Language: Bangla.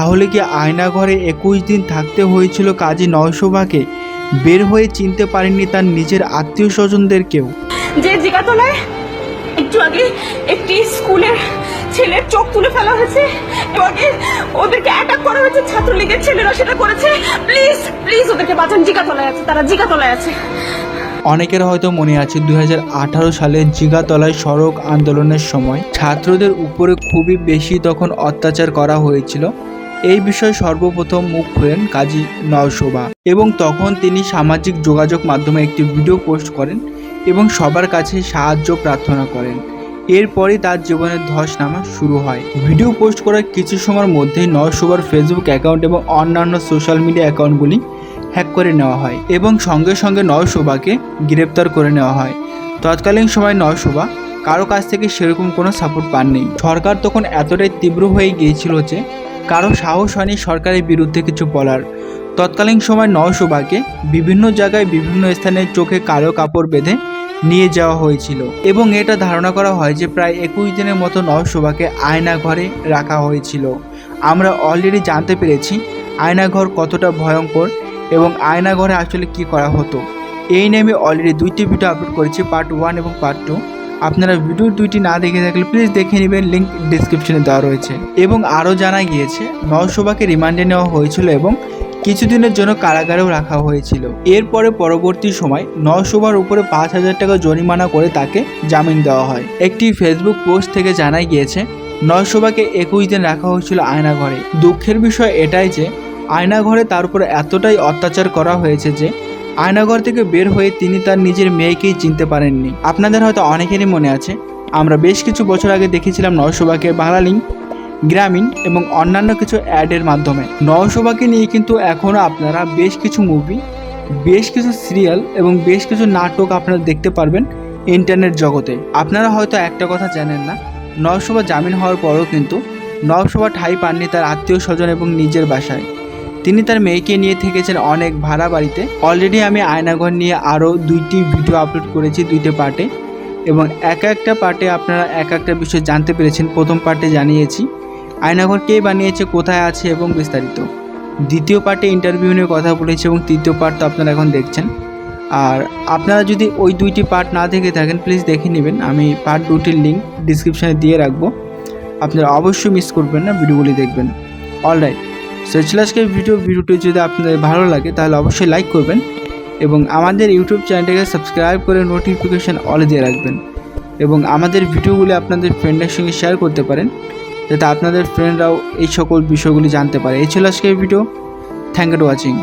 তাহলে কি আয়না ঘরে একুশ দিন থাকতে হয়েছিল কাজী নয়শোভাকে? বের হয়ে চিনতে পারেননি তার নিজের আত্মীয় স্বজনদেরকেও যে জিগাতলায় একটু আগে একটি স্কুলের ছেলের চোখ তুলে ফেলা হয়েছে আগে ওদেরকে অ্যাটাক করা হয়েছে ছাত্রলীগের ছেলেরা সেটা করেছে। প্লিজ প্লিজ ওদেরকে বাঁচান জিগাতলায় আছে তারা জিগাতলায় আছে। অনেকের হয়তো মনে আছে দুই হাজার আঠারো সালে জিগাতলায় সড়ক আন্দোলনের সময় ছাত্রদের উপরে খুবই বেশি তখন অত্যাচার করা হয়েছিল। এই বিষয়ে সর্বপ্রথম মুখ খোলেন কাজী নয়শোভা এবং তখন তিনি সামাজিক যোগাযোগ মাধ্যমে একটি ভিডিও পোস্ট করেন এবং সবার কাছে সাহায্য প্রার্থনা করেন। এরপরই তার জীবনের ধস নামা শুরু হয়। ভিডিও পোস্ট করার কিছু সময়ের মধ্যেই নয়শোভার ফেসবুক অ্যাকাউন্ট এবং অন্যান্য সোশ্যাল মিডিয়া অ্যাকাউন্টগুলি হ্যাক করে নেওয়া হয় এবং সঙ্গে সঙ্গে নয়শোভাকে গ্রেপ্তার করে নেওয়া হয়। তৎকালীন সময় নয়শোভা কারও কাছ থেকে সেরকম কোনো সাপোর্ট পাননি। সরকার তখন এতটাই তীব্র হয়ে গিয়েছিল যে কারও সাহস হয়নি সরকারের বিরুদ্ধে কিছু বলার। তৎকালীন সময় নয়শোভাকে বিভিন্ন জায়গায় বিভিন্ন স্থানে চোখে কালো কাপড় বেঁধে নিয়ে যাওয়া হয়েছিল এবং এটা ধারণা করা হয় যে প্রায় একুশ দিনের মতো নয়শোভাকে আয়না ঘরে রাখা হয়েছিল। আমরা অলরেডি জানতে পেরেছি আয়নাঘর কতটা ভয়ঙ্কর এবং আয়নাঘরে আসলে কি করা হতো। এই নিয়ে আমি অলরেডি দুইটি ভিডিও আপলোড করেছি পার্ট ওয়ান এবং পার্ট টু আপনারা ভিডিও দুইটি না দেখে থাকলে প্লিজ দেখে নেবেন লিঙ্ক ডিসক্রিপশনে দেওয়া রয়েছে। এবং আরও জানা গিয়েছে নয়শোভাকে রিমান্ডে নেওয়া হয়েছিল এবং কিছুদিনের জন্য কারাগারেও রাখা হয়েছিল। এরপরে পরবর্তী সময় নয়শোভার উপরে পাঁচ হাজার টাকা জরিমানা করে তাকে জামিন দেওয়া হয়। একটি ফেসবুক পোস্ট থেকে জানা গিয়েছে নয়শোভাকে একুশ দিন রাখা হয়েছিল আয়নাঘরে দুঃখের বিষয় এটাই যে আয়নাঘরে তার উপর এতটাই অত্যাচার করা হয়েছে যে আয়নাঘর থেকে বের হয়ে তিনি তার নিজের মেয়েকেই চিনতে পারেননি। আপনাদের হয়তো অনেকেরই মনে আছে, আমরা বেশ কিছু বছর আগে দেখেছিলাম নয়শোভাকে বাংলালিং গ্রামীণ এবং অন্যান্য কিছু অ্যাডের মাধ্যমে। নয়শোভাকে নিয়ে কিন্তু এখনও আপনারা বেশ কিছু মুভি, বেশ কিছু সিরিয়াল এবং বেশ কিছু নাটক আপনারা দেখতে পারবেন ইন্টারনেট জগতে। আপনারা হয়তো একটা কথা জানেন না নয়শোভা জামিন হওয়ার পরও কিন্তু নয়শোভা ঠাই পাননি তার আত্মীয় স্বজন এবং নিজের বাসায়। তিনি তার মেয়েকে নিয়ে থেকেছেন অনেক ভাড়া বাড়িতে। অলরেডি আমি আয়নাঘর নিয়ে আরও দুইটি ভিডিও আপলোড করেছি দুইটি পার্টে এবং এক একটা পার্টে আপনারা এক একটা বিষয় জানতে পেরেছেন, প্রথম পার্টে জানিয়েছি। আয়নাঘর কে বানিয়েছে, কোথায় আছে এবং বিস্তারিত। দ্বিতীয় পার্টে ইন্টারভিউ নিয়ে কথা বলেছি এবং তৃতীয় পার্ট তো আপনারা এখন দেখছেন। আর আপনারা যদি ওই দুইটি পার্ট না দেখে থাকেন প্লিজ দেখে নেবেন। আমি পার্ট দুটির লিঙ্ক ডিসক্রিপশানে দিয়ে রাখব। আপনারা অবশ্যই মিস করবেন না ভিডিওগুলি দেখবেন। অলরাইট সেচলাসকে ভিডিও ভিডিওটি যদি আপনাদের ভালো লাগে, তাহলে অবশ্যই লাইক করবেন এবং আমাদের ইউটিউব চ্যানেলটাকে সাবস্ক্রাইব করে নোটিফিকেশান অল দিয়ে রাখবেন এবং আমাদের ভিডিওগুলি আপনাদের ফ্রেন্ডের সঙ্গে শেয়ার করতে পারেন, যাতে আপনাদের ফ্রেন্ডরাও এই সকল বিষয়গুলি জানতে পারে। এই ছিল আজকের ভিডিও থ্যাংক ইউ ওয়াচিং